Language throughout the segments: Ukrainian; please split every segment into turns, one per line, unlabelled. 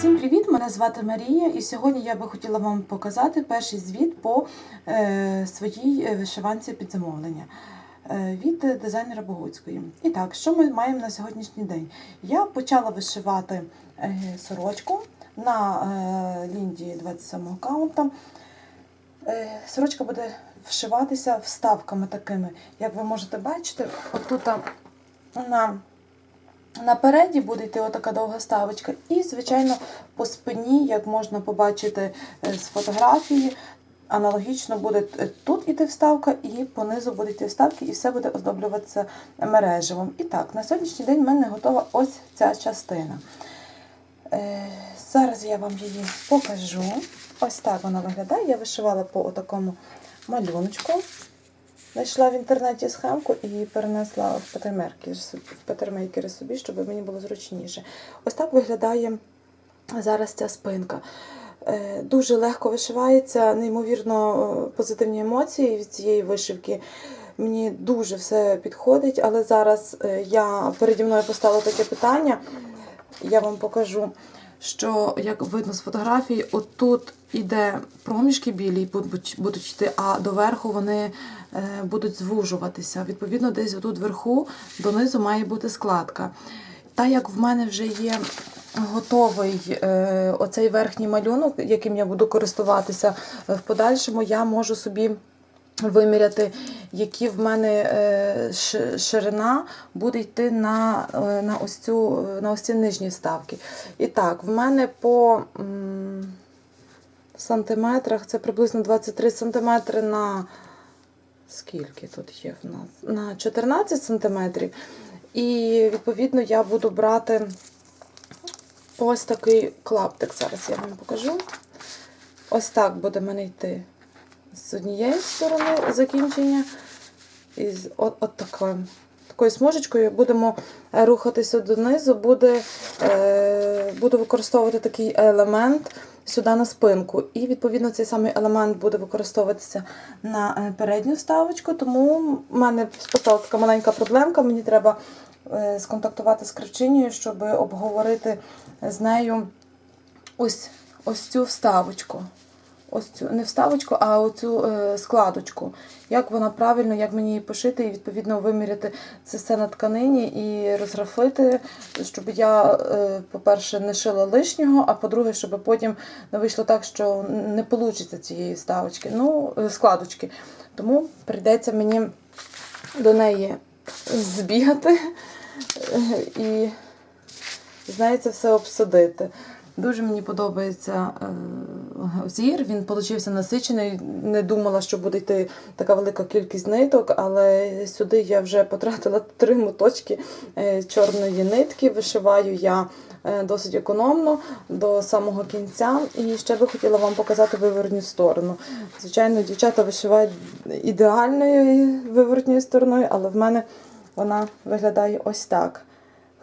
Всім привіт! Мене звати Марія, і сьогодні я би хотіла вам показати перший звіт по е, своїй е, вишиванці під замовлення е, від дизайнера Богуцької. І так, що ми маємо на сьогоднішній день? Я почала вишивати сорочку на лінді 27 аккаунта. Е, Сорочка буде вшиватися вставками такими, як ви можете бачити, отут на Напереді буде йти отака довга ставочка, і, звичайно, по спині, як можна побачити е, з фотографії, аналогічно буде е, тут іти вставка, і по низу буде йти вставки, і все буде оздоблюватися мережевим. І так, на сьогоднішній день в мене готова ось ця частина. Е, Зараз я вам її покажу. Ось так вона виглядає. Я вишивала по такому малюночку. Знайшла в інтернеті схемку і перенесла в патермейкери собі, щоб мені було зручніше. Ось так виглядає зараз ця спинка. Е, Дуже легко вишивається, неймовірно е, позитивні емоції від цієї вишивки. Мені дуже все підходить, але зараз е, я переді мною поставила таке питання. Я вам покажу, що як видно з фотографії, отут іде проміжки білі будуть йти, а доверху вони е, будуть звужуватися. Відповідно, десь отут вверху донизу має бути складка. Та як в мене вже є готовий е, оцей верхній малюнок, яким я буду користуватися е, в подальшому, я можу собі. Виміряти, які в мене е, ширина буде йти на, е, на, ось цю, на ось ці нижні ставки. І так, в мене по сантиметрах це приблизно 23 сантиметри на скільки тут є в нас? На 14 сантиметрів. І відповідно я буду брати ось такий клаптик. Зараз я вам покажу. Ось так буде мене йти з однієї сторони закінчення. І з от, от такою, такою смужечкою будемо е, рухатися донизу, буде, е, буду використовувати такий елемент сюди на спинку. І, відповідно, цей самий елемент буде використовуватися на е, передню ставочку. Тому в мене спостала така маленька проблемка. Мені треба е, сконтактувати з кривчинею, щоб обговорити з нею ось, ось цю вставочку ось цю не вставочку, а оцю е, складочку. Як вона правильно, як мені її пошити, і відповідно виміряти це все на тканині і розграфити, щоб я, е, по-перше, не шила лишнього, а по-друге, щоб потім не вийшло так, що не вийде цієї ставочки, ну, е, складочки. Тому прийдеться мені до неї збігати і з нею це все обсудити. Дуже мені подобається е, зір. Він получився насичений. Не думала, що буде йти така велика кількість ниток, але сюди я вже потратила три моточки е, чорної нитки. Вишиваю я е, досить економно до самого кінця. І ще би хотіла вам показати виворотню сторону. Звичайно, дівчата вишивають ідеальною виворотньою стороною, але в мене вона виглядає ось так.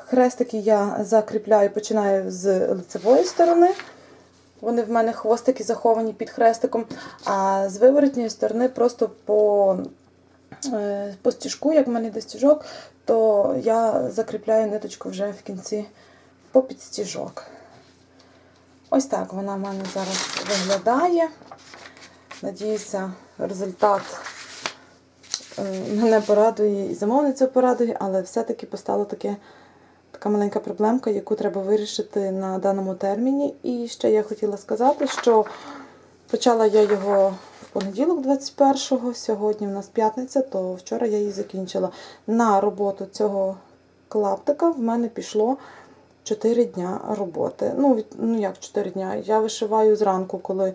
Хрестики я закріпляю, починаю з лицевої сторони. Вони в мене хвостики заховані під хрестиком, а з виворотньої сторони просто по, е, по стіжку, як в мене йде стіжок, то я закріпляю ниточку вже в кінці по підстіжок. Ось так вона в мене зараз виглядає. Надіюся, результат е, мене порадує і замовниця порадує, але все-таки постало таке така маленька проблемка, яку треба вирішити на даному терміні. І ще я хотіла сказати, що почала я його в понеділок, 21-го, сьогодні в нас п'ятниця, то вчора я її закінчила. На роботу цього клаптика в мене пішло 4 дня роботи. Ну, ну як 4 дня? Я вишиваю зранку, коли.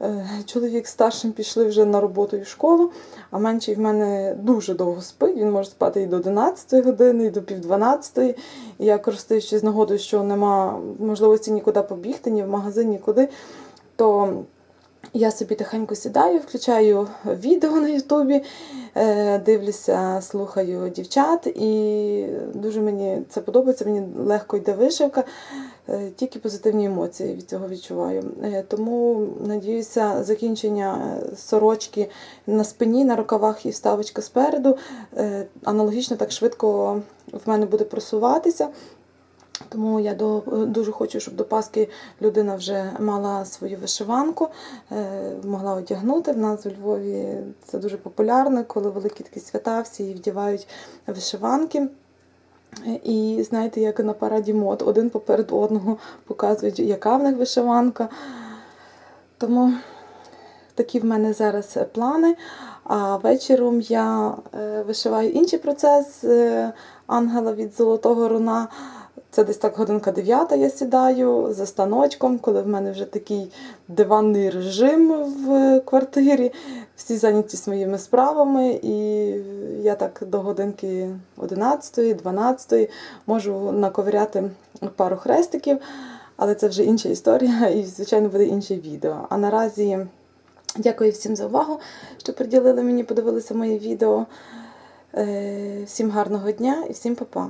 Е, Чоловік старшим пішли вже на роботу і в школу, а менший в мене дуже довго спить. Він може спати і до 11 години, і до пів 12. І я користуючись нагодою, що нема можливості нікуди побігти, ні в магазин, нікуди, то я собі тихенько сідаю, включаю відео на Ютубі, е, дивлюся, слухаю дівчат, і дуже мені це подобається, мені легко йде вишивка, е, тільки позитивні емоції від цього відчуваю. Е, Тому надіюся, закінчення сорочки на спині, на рукавах і вставочка спереду аналогічно так швидко в мене буде просуватися. Тому я до, дуже хочу, щоб до Пасхи людина вже мала свою вишиванку, е, могла одягнути. В нас у Львові це дуже популярно, коли великі такі свята, всі вдівають вишиванки. І знаєте, як на параді мод, один поперед одного показують, яка в них вишиванка. Тому такі в мене зараз плани. А вечором я е, вишиваю інший процес е, ангела від золотого руна. Це десь так годинка дев'ята я сідаю за станочком, коли в мене вже такий диванний режим в квартирі, всі зайняті своїми справами, і я так до годинки 11, 12 можу наковиряти пару хрестиків, але це вже інша історія, і, звичайно, буде інше відео. А наразі дякую всім за увагу, що приділили мені, подивилися моє відео. Е, Всім гарного дня і всім па-па.